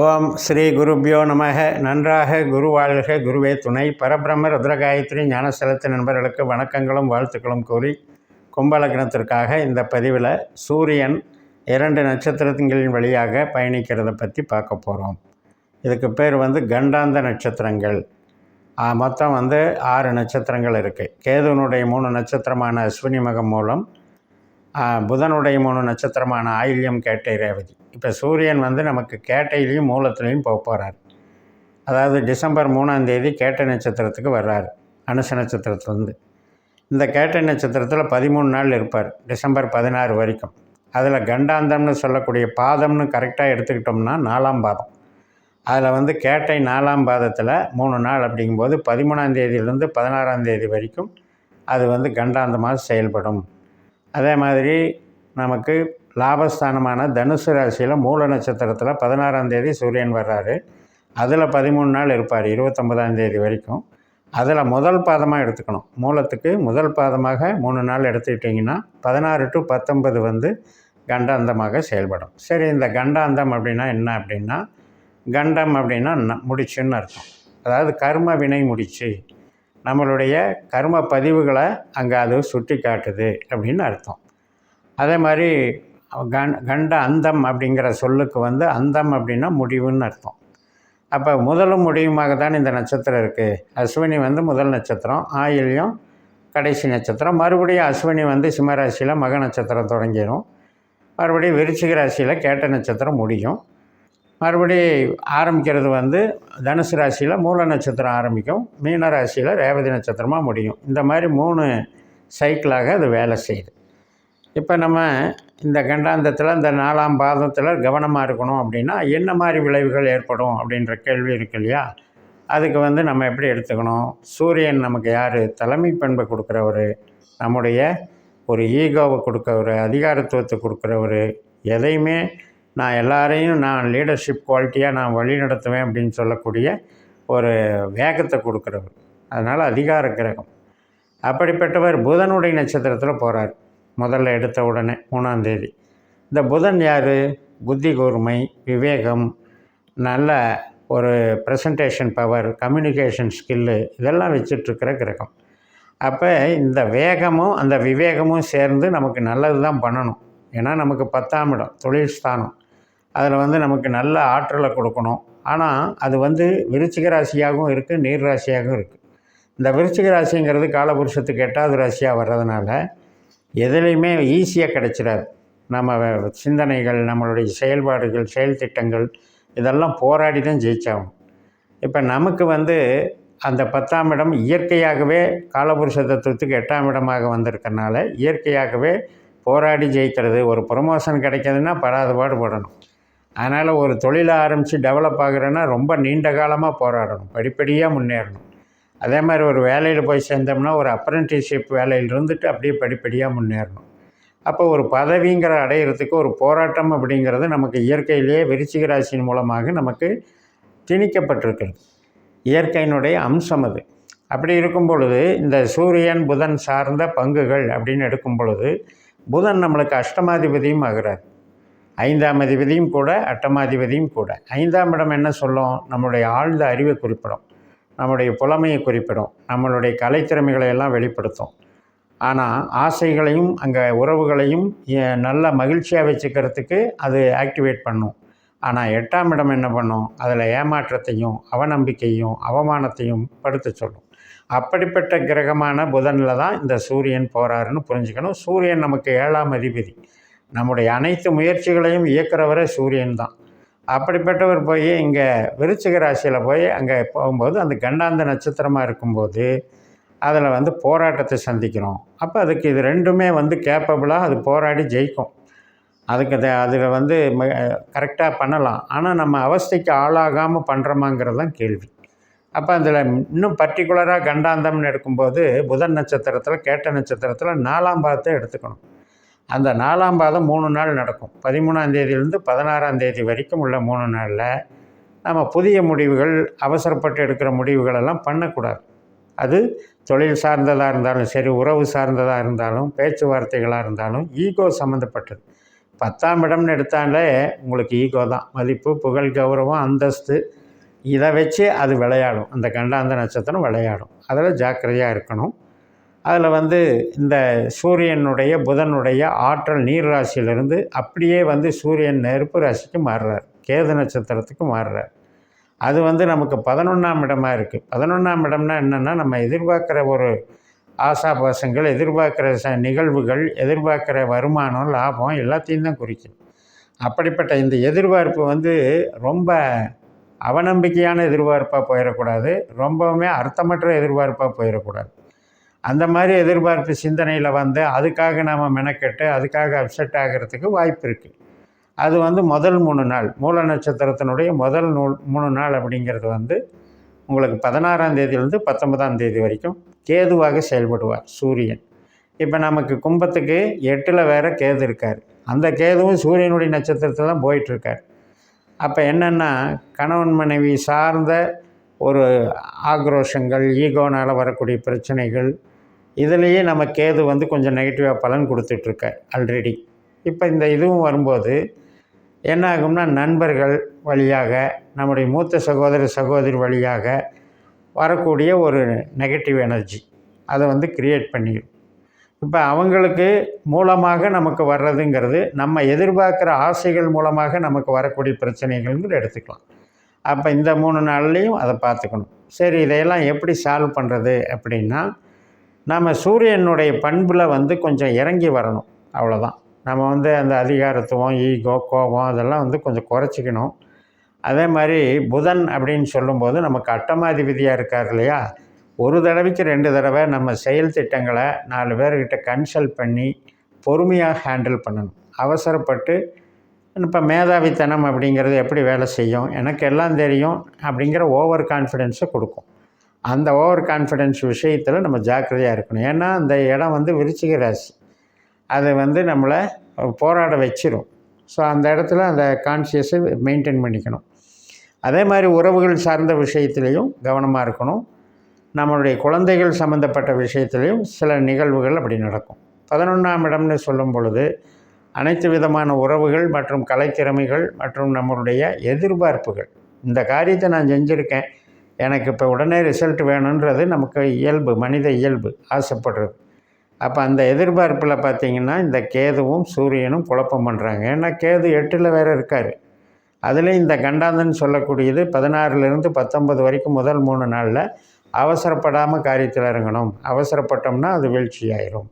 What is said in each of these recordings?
ஓம் ஸ்ரீ குருபியோ நமக. நன்றாக குரு வாழ்க. குருவே துணை. பரபிரம்ம ருத்ரகாயத்ரி ஞானஸ்தலத்து நண்பர்களுக்கு வணக்கங்களும் வாழ்த்துக்களும் கூறி கும்பலக்னத்திற்காக இந்த பதிவில் சூரியன் இரண்டு நட்சத்திரங்களின் வழியாக பயணிக்கிறத பற்றி பார்க்க போகிறோம் இதுக்கு பேர் வந்து கண்டாந்த நட்சத்திரங்கள். மொத்தம் வந்து ஆறு நட்சத்திரங்கள் இருக்குது கேதுனுடைய மூணு நட்சத்திரமான அஸ்வினி மகம் மூலம் புதனுடைய மூணு நட்சத்திரமான ஆயில்யம் கேட்டை ரேவதி. இப்போ சூரியன் வந்து நமக்கு கேட்டையிலையும் மூலத்துலேயும் போக போகிறார் அதாவது டிசம்பர் மூணாம் தேதி கேட்டை நட்சத்திரத்துக்கு வர்றார். அனுச நட்சத்திரத்துலேருந்து. இந்த கேட்டை நட்சத்திரத்தில் பதிமூணு நாள் இருப்பார் டிசம்பர் பதினாறு வரைக்கும். அதில் கண்டாந்தம்னு சொல்லக்கூடிய பாதம்னு கரெக்டாக எடுத்துக்கிட்டோம்னா நாலாம் பாதம். அதில் வந்து கேட்டை நாலாம் பாதத்தில் மூணு நாள் அப்படிங்கும்போது பதிமூணாம் தேதியிலேருந்து பதினாறாம் தேதி வரைக்கும் அது வந்து கண்டாந்தமாக செயல்படும். அதே மாதிரி நமக்கு லாபஸ்தானமான தனுசு ராசியில் மூல நட்சத்திரத்தில் பதினாறாம் தேதி சூரியன் வர்றாரு. அதில் பதிமூணு நாள் இருப்பார் இருபத்தொம்பதாம் தேதி வரைக்கும். அதில் முதல் பாதமாக எடுத்துக்கணும். மூலத்துக்கு முதல் பாதமாக மூணு நாள் எடுத்துக்கிட்டிங்கன்னா பதினாறு டு பத்தொன்பது வந்து கண்டாந்தமாக செயல்படும். சரி இந்த கண்டாந்தம் அப்படின்னா என்ன அப்படின்னா கண்டம் அப்படின்னா முடிச்சுன்னு அர்த்தம். அதாவது கர்ம வினை முடிச்சு. நம்மளுடைய கர்ம பதிவுகளை அங்கே அது சுட்டி காட்டுது அப்படின்னு அர்த்தம். அதே மாதிரி கண் கண்ட அந்தம் அப்படிங்கிற சொல்லுக்கு வந்து அந்தம் அப்படின்னா முடிவுன்னு அர்த்தம். அப்போ முதலும் முடிவுமாக தான் இந்த நட்சத்திரம் இருக்குது அஸ்வினி வந்து முதல் நட்சத்திரம் ஆயில்யம் கடைசி நட்சத்திரம். மறுபடியும் அஸ்வினி வந்து சிம்மராசியில் மக நட்சத்திரம் தொடங்கிடும் மறுபடியும் விருச்சிக ராசியில் கேட்ட நட்சத்திரம் முடியும். மறுபடி ஆரம்பிக்கிறது வந்து தனுசு ராசியில் மூல நட்சத்திரம் ஆரம்பிக்கும். மீன ராசியில் ரேவதி நட்சத்திரமாக முடியும். இந்த மாதிரி மூணு சைக்கிளாக அது வேலை செய்யுது. இப்போ நம்ம இந்த கண்டாந்தத்தில் இந்த நாலாம் பாதத்தில் கவனமாக இருக்கணும் அப்படின்னா என்ன மாதிரி விளைவுகள் ஏற்படும் அப்படின்ற கேள்வி இருக்கு இல்லையா? அதுக்கு வந்து நம்ம எப்படி எடுத்துக்கணும்? சூரியன் நமக்கு யார்? தலைமை பண்பை கொடுக்குறவர் நம்முடைய ஒரு ஈகோவை கொடுக்குறவர் அதிகாரத்துவத்தை கொடுக்குறவர் எதையுமே நான் எல்லாரையும் நான் லீடர்ஷிப் குவாலிட்டியாக நான் வழி நடத்துவேன் அப்படின்னு சொல்லக்கூடிய ஒரு வேகத்தை கொடுக்குறவர். அதனால் அதிகார கிரகம். அப்படிப்பட்டவர் புதனுடைய நட்சத்திரத்தில் போகிறார் முதல்ல எடுத்த உடனே மூணாம் தேதி. இந்த புதன் யார்? புத்தி கூர்மை விவேகம் நல்ல ஒரு ப்ரெசன்டேஷன் பவர் கம்யூனிகேஷன் ஸ்கில்லு இதெல்லாம் வச்சிட்ருக்கிற கிரகம். அப்போ இந்த வேகமும் அந்த விவேகமும் சேர்ந்து நமக்கு நல்லது தான் பண்ணணும். ஏன்னா நமக்கு பத்தாம் இடம் தொழில் ஸ்தானம். அதில் வந்து நமக்கு நல்ல ஆற்றலை கொடுக்கணும். ஆனால் அது வந்து விருச்சிக ராசியாகவும் இருக்குது நீர் ராசியாகவும் இருக்குது இந்த விருச்சிக ராசிங்கிறது காலபுருஷத்துக்கு எட்டாவது ராசியாக வர்றதுனால எதுலேயுமே ஈஸியாக கிடச்சிடாது. நம்ம சிந்தனைகள் நம்மளுடைய செயல்பாடுகள் செயல் திட்டங்கள் இதெல்லாம் போராடி தான் ஜெயிச்சாகும் இப்போ நமக்கு வந்து அந்த பத்தாம் இடம் இயற்கையாகவே காலபுருஷ தத்துவத்துக்கு எட்டாம் இடமாக வந்திருக்கனால இயற்கையாகவே போராடி ஜெயிக்கிறது ஒரு ப்ரொமோஷன் கிடைக்கிதுன்னா படாத பாடுபடணும் அதனால் ஒரு தொழிலை ஆரம்பித்து டெவலப் ஆகுறேன்னா ரொம்ப நீண்ட காலமாக போராடணும். படிப்படியாக முன்னேறணும். அதே மாதிரி ஒரு வேலையில் போய் சேர்ந்தோம்னா ஒரு அப்ரெண்டிஸ்ஷிப் வேலையில் இருந்துட்டு அப்படியே படிப்படியாக முன்னேறணும். அப்போ ஒரு பதவிங்கிற அடையிறதுக்கு ஒரு போராட்டம் அப்படிங்கிறது நமக்கு இயற்கையிலேயே விருச்சிக ராசியின் மூலமாக நமக்கு திணிக்கப்பட்டிருக்கிறது. இயற்கையினுடைய அம்சம் அது. அப்படி இருக்கும் பொழுது இந்த சூரியன் புதன் சார்ந்த பங்குகள் அப்படின்னு எடுக்கும் பொழுது புதன் நம்மளுக்கு அஷ்டமாதிபதியும் ஆகிறார். ஐந்தாம் அதிபதியும் கூட அட்டமாதிபதியும் கூட. ஐந்தாம் இடம் என்ன சொல்லும்? நம்மளுடைய ஆழ்ந்த அறிவை குறிப்பிடும். நம்முடைய புலமையை குறிப்பிடும். நம்மளுடைய கலைத்திறமைகளை எல்லாம் வெளிப்படுத்தும். ஆனால் ஆசைகளையும் அங்கே உறவுகளையும் நல்ல மகிழ்ச்சியாக வச்சுக்கிறதுக்கு அது ஆக்டிவேட் பண்ணும். ஆனால் எட்டாம் இடம் என்ன பண்ணும்? அதில் ஏமாற்றத்தையும் அவநம்பிக்கையும் அவமானத்தையும் படுத்து சொல்லும். அப்படிப்பட்ட கிரகமான புதனில் தான் இந்த சூரியன் போகிறாருன்னு புரிஞ்சுக்கணும். சூரியன் நமக்கு ஏழாம் அதிபதி. நம்முடைய அனைத்து முயற்சிகளையும் இயக்கிறவரே சூரியன் தான். அப்படிப்பட்டவர் போய் இங்கே விருச்சிக ராசியில் போய் அங்கே போகும்போது அந்த கண்டாந்த நட்சத்திரமாக இருக்கும்போது அதில் வந்து போராட்டத்தை சந்திக்கிறோம். அப்போ அதுக்கு இது ரெண்டுமே வந்து கேப்பபிளாக அது போராடி ஜெயிக்கும். அதுக்கு அது அதில் வந்து கரெக்டாக பண்ணலாம். ஆனால் நம்ம அவஸ்தைக்கு ஆளாகாமல் பண்ணுறோமாங்கிறது தான் கேள்வி. அப்போ அதில் இன்னும் பர்டிகுலராக கண்டாந்தம்னு எடுக்கும்போது புதன் நட்சத்திரத்தில் கேட்ட நட்சத்திரத்தில் நாலாம் பாதத்தை எடுத்துக்கணும். அந்த நாலாம் பாதம் மூணு நாள் நடக்கும். பதிமூணாம் தேதியிலேருந்து பதினாறாம் தேதி வரைக்கும் உள்ள மூணு நாளில் நம்ம புதிய முடிவுகள் அவசரப்பட்டு எடுக்கிற முடிவுகளெல்லாம் பண்ணக்கூடாது. அது தொழில் சார்ந்ததாக இருந்தாலும் சரி உறவு சார்ந்ததாக இருந்தாலும் பேச்சுவார்த்தைகளாக இருந்தாலும் ஈகோ சம்மந்தப்பட்டது பத்தாம் இடம்னு எடுத்தாலே உங்களுக்கு ஈகோ தான். மதிப்பு புகழ் கௌரவம் அந்தஸ்து இதை வச்சு அது விளையாடும். அந்த கண்டாந்த நட்சத்திரம் விளையாடும். அதில் ஜாக்கிரதையாக இருக்கணும். அதில் வந்து இந்த சூரியனுடைய புதனுடைய ஆற்றல் நீர் ராசியிலிருந்து அப்படியே வந்து சூரியன் நெருப்பு ராசிக்கு மாறுறார். கேது நட்சத்திரத்துக்கு மாறுறார். அது வந்து நமக்கு பதினொன்றாம் இடமாக இருக்குது பதினொன்றாம் இடம்னா என்னென்னா நம்ம எதிர்பார்க்குற ஒரு ஆசாபாசங்கள் எதிர்பார்க்குற ச நிகழ்வுகள் எதிர்பார்க்குற வருமானம் லாபம் எல்லாத்தையும் தான் குறிக்கும். அப்படிப்பட்ட இந்த எதிர்பார்ப்பு வந்து ரொம்ப அவநம்பிக்கையான எதிர்பார்ப்பாக போயிடக்கூடாது. ரொம்பவுமே அர்த்தமற்ற எதிர்பார்ப்பாக போயிடக்கூடாது. அந்த மாதிரி எதிர்பார்ப்பு சிந்தனையில் வந்து அதுக்காக நாம் மெனக்கெட்டு அதுக்காக அப்செட் ஆகிறதுக்கு வாய்ப்பு இருக்குது அது வந்து முதல் மூணு நாள் மூல நட்சத்திரத்தினுடைய முதல் நூல் மூணு நாள் அப்படிங்கிறது வந்து உங்களுக்கு பதினாறாம் தேதியிலேருந்து பத்தொன்பதாம் தேதி வரைக்கும் கேதுவாக செயல்படுவார் சூரியன். இப்போ நமக்கு கும்பத்துக்கு எட்டில் வேறு கேது இருக்கார். அந்த கேதுவும் சூரியனுடைய நட்சத்திரத்தில் தான் போயிட்டுருக்கார். அப்போ என்னென்னா கணவன் மனைவி சார்ந்த ஒரு ஆக்ரோஷங்கள் ஈகோனால் வரக்கூடிய பிரச்சனைகள் இதுலேயே நம்ம கேது வந்து கொஞ்சம் நெகட்டிவாக பலன் கொடுத்துட்ருக்க ஆல்ரெடி இப்போ இந்த இதுவும் வரும்போது என்ன ஆகும்னா நண்பர்கள் வழியாக நம்முடைய மூத்த சகோதர சகோதரி வழியாக வரக்கூடிய ஒரு நெகட்டிவ் எனர்ஜி அதை வந்து கிரியேட் பண்ணிடும் இப்போ அவங்களுக்கு மூலமாக நமக்கு வர்றதுங்கிறது நம்ம எதிர்பார்க்குற ஆசைகள் மூலமாக நமக்கு வரக்கூடிய பிரச்சனைகள்னு எடுத்துக்கலாம். அப்போ இந்த மூணு நாள்லேயும் அதை பார்த்துக்கணும். சரி இதையெல்லாம் எப்படி சால்வ் பண்ணுறது அப்படின்னா நம்ம சூரியனுடைய பண்பில் வந்து கொஞ்சம் இறங்கி வரணும். அவ்வளோதான் நம்ம வந்து அந்த அதிகாரத்துவம் ஈகோ கோபம் அதெல்லாம் வந்து கொஞ்சம் குறைச்சிக்கணும். அதே மாதிரி புதன் அப்படின்னு சொல்லும்போது நமக்கு அட்டமாதிபதியாக இருக்கார் இல்லையா? ஒரு தடவைக்கு ரெண்டு தடவை நம்ம செயல் திட்டங்களை நாலு பேர்கிட்ட கன்சல்ட் பண்ணி பொறுமையாக ஹேண்டில் பண்ணணும். அவசரப்பட்டு இப்போ மேதாவித்தனம் அப்படிங்கிறது எப்படி வேலை செய்யும்? எனக்கு எல்லாம் தெரியும் அப்படிங்கிற ஓவர் கான்ஃபிடென்ஸை கொடுக்கும். அந்த ஓவர் கான்ஃபிடென்ஸ் விஷயத்தில் நம்ம ஜாக்கிரதையாக இருக்கணும். ஏன்னா அந்த இடம் வந்து விருச்சிக ராசி. அது வந்து நம்மளை போராட வச்சிரும். ஸோ அந்த இடத்துல அந்த கான்சியஸை மெயின்டைன் பண்ணிக்கணும். அதே மாதிரி உறவுகள் சார்ந்த விஷயத்துலேயும் கவனமாக இருக்கணும். நம்மளுடைய குழந்தைகள் சம்மந்தப்பட்ட விஷயத்துலேயும் சில நிகழ்வுகள் அப்படி நடக்கும். பதினொன்றாம் இடம்னு சொல்லும் பொழுது அனைத்து விதமான உறவுகள் மற்றும் கலைத்திறமைகள் மற்றும் நம்மளுடைய எதிர்பார்ப்புகள். இந்த காரியத்தை நான் செஞ்சுருக்கேன். எனக்கு இப்போ உடனே ரிசல்ட் வேணுன்றது நமக்கு இயல்பு மனித இயல்பு ஆசைப்படுறது. அப்போ அந்த எதிர்பார்ப்பில் பார்த்திங்கன்னா இந்த கேதுவும் சூரியனும் குழப்பம் பண்ணுறாங்க ஏன்னா கேது எட்டில் வேறு இருக்கார். அதுலேயும் இந்த கண்டாந்தன் சொல்லக்கூடியது பதினாறுலேருந்து பத்தொன்பது வரைக்கும் முதல் மூணு நாளில் அவசரப்படாமல் காரியத்தில் இறங்கணும். அவசரப்பட்டோம்னா அது வீழ்ச்சி ஆயிரும்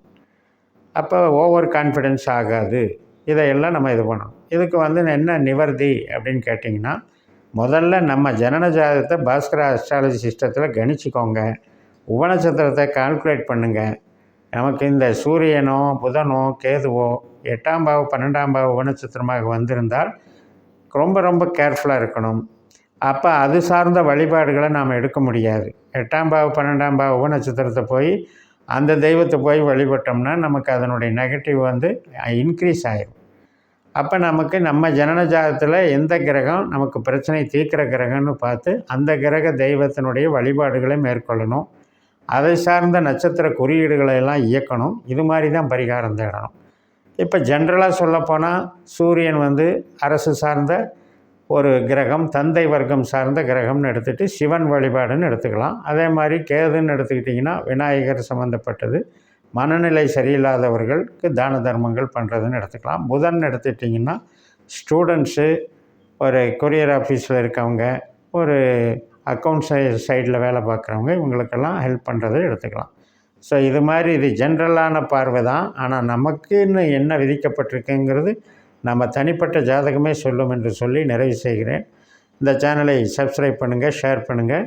அப்போ ஓவர் கான்ஃபிடென்ஸ் ஆகாது. இதையெல்லாம் நம்ம இது பண்ணணும். இதுக்கு வந்து என்ன நிவர்த்தி அப்படின்னு கேட்டிங்கன்னா முதல்ல நம்ம ஜனன ஜாதகத்தை பாஸ்கர அஸ்ட்ராலஜி சிஸ்டத்தில் கணிச்சிக்கோங்க. உபநட்சத்திரத்தை கால்குலேட் பண்ணுங்கள் நமக்கு இந்த சூரியனோ புதனோ கேதுவோ எட்டாம் பாவ பன்னெண்டாம் பாவ உபநட்சத்திரமாக வந்திருந்தால் ரொம்ப ரொம்ப கேர்ஃபுல்லாக இருக்கணும். அப்போ அது சார்ந்த வழிபாடுகளை நாம் எடுக்க முடியாது. எட்டாம் பாவ பன்னெண்டாம் பாவ உபநட்சத்திரத்தை போய் அந்த தெய்வத்தை போய் வழிபட்டோம்னா நமக்கு அதனுடைய நெகட்டிவ் வந்து இன்க்ரீஸ் ஆகிடும் அப்போ நமக்கு நம்ம ஜனன ஜாதத்தில் எந்த கிரகம் நமக்கு பிரச்சனை தீர்க்கிற கிரகம்னு பார்த்து அந்த கிரக தெய்வத்தினுடைய வழிபாடுகளை மேற்கொள்ளணும். அதை சார்ந்த நட்சத்திர குறியீடுகளை எல்லாம் இயக்கணும். இது மாதிரி தான் பரிகாரம் தேடணும். இப்போ ஜென்ரலாக சொல்லப்போனால் சூரியன் வந்து அரசு சார்ந்த ஒரு கிரகம் தந்தை வர்க்கம் சார்ந்த கிரகம்னு எடுத்துகிட்டு சிவன் வழிபாடுன்னு எடுத்துக்கலாம். அதே மாதிரி கேதுன்னு எடுத்துக்கிட்டிங்கன்னா விநாயகர் சம்மந்தப்பட்டது மனநிலை சரியில்லாதவர்களுக்கு தான தர்மங்கள் பண்ணுறதுன்னு எடுத்துக்கலாம். புதன் எடுத்துட்டிங்கன்னா ஸ்டூடெண்ட்ஸு ஒரு கொரியர் ஆஃபீஸில் இருக்கவங்க ஒரு அக்கௌண்ட் சை சைடில் வேலை பார்க்குறவங்க இவங்களுக்கெல்லாம் ஹெல்ப் பண்ணுறதை எடுத்துக்கலாம். ஸோ இது மாதிரி இது ஜென்ரலான பார்வை தான். ஆனால் நமக்குன்னு என்ன விதிக்கப்பட்டிருக்குங்கிறது நம்ம தனிப்பட்ட ஜாதகமே சொல்லும் என்று சொல்லி நிறைவு செய்கிறேன். இந்த சேனலை சப்ஸ்கிரைப் பண்ணுங்கள் ஷேர் பண்ணுங்கள்